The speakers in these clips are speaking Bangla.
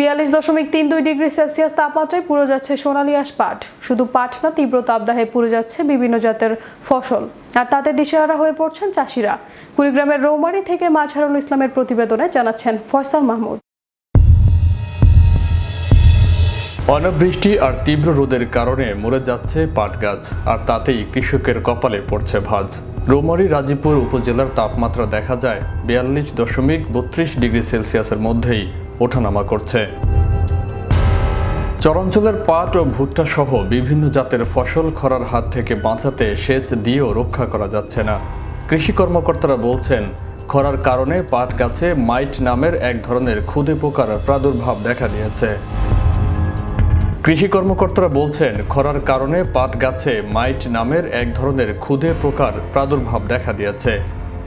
বিয়াল্লিশ দশমিক তিন দুই ডিগ্রি সেলসিয়াস তাপমাত্রায় পুরো যাচ্ছে সোনালী আঁশ পাট শুধু পাট না তীব্র তাপদাহে পুরো যাচ্ছে বিভিন্ন জাতের ফসল। আর তাতে দিশেহারা হয়ে পড়ছেন চাষিরা। কুড়িগ্রামের রৌমারি থেকে মাঝহারুল ইসলামের প্রতিবেদনে জানাচ্ছেন ফয়সাল মাহমুদ। অনাবৃষ্টি আর তীব্র রোদের কারণে মরে যাচ্ছে পাট গাছ আর তাতেই কৃষকের কপালে পড়ছে ভাঁজ। রৌমারী রাজীপুর উপজেলার তাপমাত্রা দেখা যায় বিয়াল্লিশ দশমিক বত্রিশ ডিগ্রি সেলসিয়াসের মধ্যেই। ওঠানামা করছে। চরাঞ্চলের পাট ও ভুট্টা সহ বিভিন্ন জাতের ফসল খরার হাত থেকে বাঁচাতে সেচ দিয়েও রক্ষা করা যাচ্ছে না। কৃষি কর্মকর্তারা বলছেন, খরার কারণে পাট গাছে মাইট নামের এক ধরনের ক্ষুদে পোকার প্রাদুর্ভাব দেখা দিয়েছে। কৃষি কর্মকর্তারা বলছেন, খরার কারণে পাট গাছে মাইট নামের এক ধরনের ক্ষুদে পোকার প্রাদুর্ভাব দেখা দিয়েছে।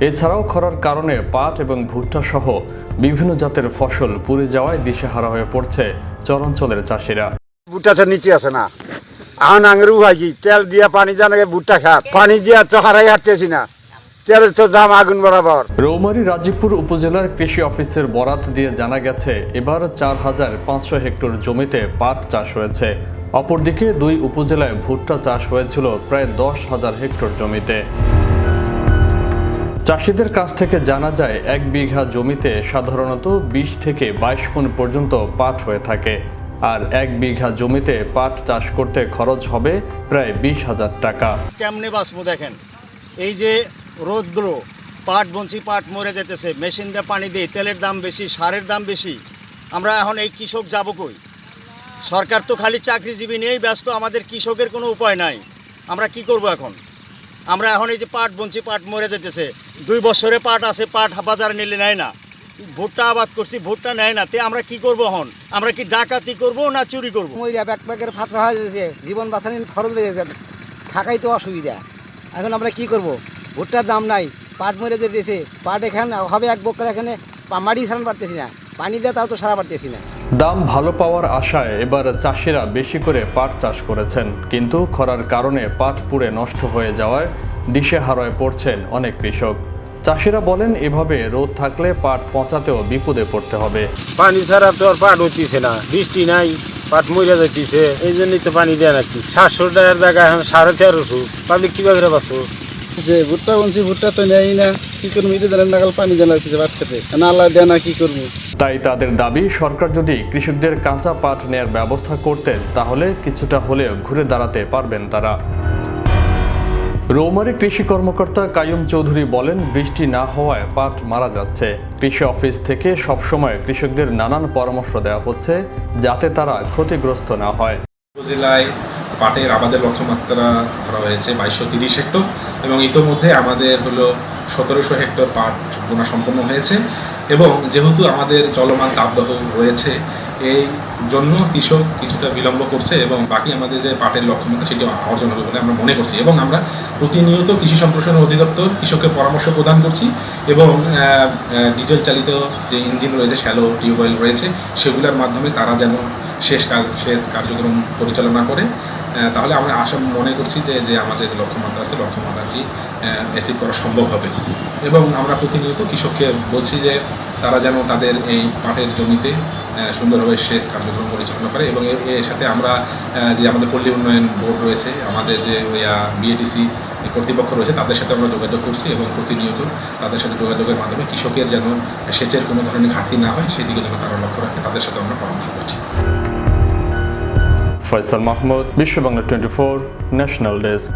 এছাড়াও খরার কারণে পাট এবং ভুট্টা সহ বিভিন্ন জাতের ফসল পুড়ে যাওয়ায় দিশেহারা হয়ে পড়ছে চরাঞ্চলের চাষিরা। ভুট্টা তো নিতে আসে না। এখন আঙরু কি? তেল দিয়া পানি জানাকে ভুট্টা খা পানি দিয়া তো হারাই হাঁটতেছি না। তেলের তো দাম আগুন বরাবর। রৌমারী রাজীবপুর উপজেলার কৃষি অফিসের বরাত দিয়ে জানা গেছে এবার চার হাজার পাঁচশো হেক্টর জমিতে পাট চাষ হয়েছে। অপরদিকে দুই উপজেলায় ভুট্টা চাষ হয়েছিল প্রায় দশ হাজার হেক্টর জমিতে। চাষিদের কাছ থেকে জানা যায়, এক বিঘা জমিতে সাধারণত বিশ থেকে বাইশ মন পর্যন্ত পাট হয়ে থাকে। আর এক বিঘা জমিতে পাট চাষ করতে খরচ হবে প্রায় বিশ হাজার টাকা। কেমনে বাসমু দেখেন? এই যে রোদগুলো পাট বঞ্চি পাট মরে যেতেছে মেশিন দিয়ে পানি দিয়ে তেলের দাম বেশি, সারের দাম বেশি, আমরা এখন এই কৃষক যাব কই? সরকার তো খালি চাকরিজীবী নিয়েই ব্যস্ত, আমাদের কৃষকের কোনো উপায় নাই। আমরা কি করব এখন? আমরা এখন এই যে পাট বঞ্চি পাট মরে যেতেছে। দুই বছরে পাট আছে, পাট বাজারে নিলে নেয় না। ভুট্টা আবাদ করছি, ভুট্টা নেয় না। তে আমরা কি করব এখন? আমরা কি ডাকাতি করব না চুরি করব? মহিলা ব্যাকপ্যাকের ফাত্রা হয়ে যাচ্ছে, জীবন বাঁচানোর খরচ হয়ে যাচ্ছে। থাকাই তো অসুবিধা। এখন আমরা কি করব? ভুট্টার দাম নাই, পাট মরে যেতেছে। পাট এখানে, হবে এক বক্কর এখানে মাটি সারান পারতেছি না। পানি দিয়ে তাও তো সারা পারতেছি না। দাম ভালো পাওয়ার আশায় এবার চাষিরা বেশি করে পাট চাষ করেছেন। কিন্তু খরার কারণে পাট পুড়ে নষ্ট হয়ে যাওয়ায় দিশে দিশেহারায় পড়ছেন অনেক কৃষক। চাষিরা বলেন, এভাবে রোদ থাকলে পাট পচাতেও বিপদে পড়তে হবে। পানি ছাড়া তো আর পাট হইতেছে না। বৃষ্টি নাই, পাট মরে যাইতেছে। এই জন্যই তো পানি দেয় নাকি সাতশো টাকার জায়গায় সাড়ে তেরোশো। পাবলিক কীভাবে বাঁচবো? যে ভুট্টা বলছি ভুট্টা তো নেই না কি করব? ইটে দেন নাগাল পানি কিছু ভাত খেতে। না আল্লাহ দেয় না কি করব? তাই তাদের দাবি সরকার যদি কৃষকদের কাঁচা পাট নেয়ার ব্যবস্থা করতেন তাহলে কিছুটা হলেও ঘুরে দাঁড়াতে পারবেন তারা। রৌমারী কৃষি কর্মকর্তা কায়ুম চৌধুরী বলেন বৃষ্টি না হওয়ায় পাট মারা যাচ্ছে। কৃষি অফিস থেকে সবসময় কৃষকদের নানান পরামর্শ দেওয়া হচ্ছে যাতে তারা ক্ষতিগ্রস্ত না হয়। উপজেলায় পাটের আবাদের লক্ষ্যমাত্রা ধরা হয়েছে বাইশশো তিরিশ হেক্টর এবং ইতোমধ্যে আমাদের হলো সতেরোশো হেক্টর পাট বোনা সম্পন্ন হয়েছে এবং যেহেতু আমাদের চলমান তাপদাহ রয়েছে, এই জন্য কৃষক কিছুটা বিলম্ব করছে এবং বাকি আমাদের যে পাটের লক্ষ্যমাত্রা সেটি অর্জন হবে বলে আমরা মনে করছি এবং আমরা প্রতিনিয়ত কৃষি সম্প্রসারণ অধিদপ্তর কৃষককে পরামর্শ প্রদান করছি এবং ডিজেল চালিত যে ইঞ্জিন রয়েছে, শ্যালো টিউবওয়েল রয়েছে, সেগুলোর মাধ্যমে তারা যেন শেষ কাজ, শেষ কার্যক্রম পরিচালনা করে। তাহলে আমরা আশা মনে করছি যে যে আমাদের লক্ষ্যমাত্রা আছে, লক্ষ্যমাত্রাটি অ্যাচিভ করা সম্ভব হবে। এবং আমরা প্রতিনিয়ত কৃষককে বলছি যে, তারা যেন তাদের এই পাটের জমিতে সুন্দরভাবে সেচ কার্যক্রম পরিচালনা করে এবং এর সাথে আমরা যে আমাদের পল্লী উন্নয়ন বোর্ড রয়েছে, আমাদের যে বিএডিসি কর্তৃপক্ষ রয়েছে, তাদের সাথে আমরা যোগাযোগ করছি এবং প্রতিনিয়ত তাদের সাথে যোগাযোগের মাধ্যমে কৃষকের যেন সেচের কোনো ধরনের ঘাটতি না হয় সেদিকে যেন তারা লক্ষ্য রাখে, তাদের সাথে আমরা পরামর্শ করছি। Faisal Mahmud Bishwa Bangla twenty four national desk.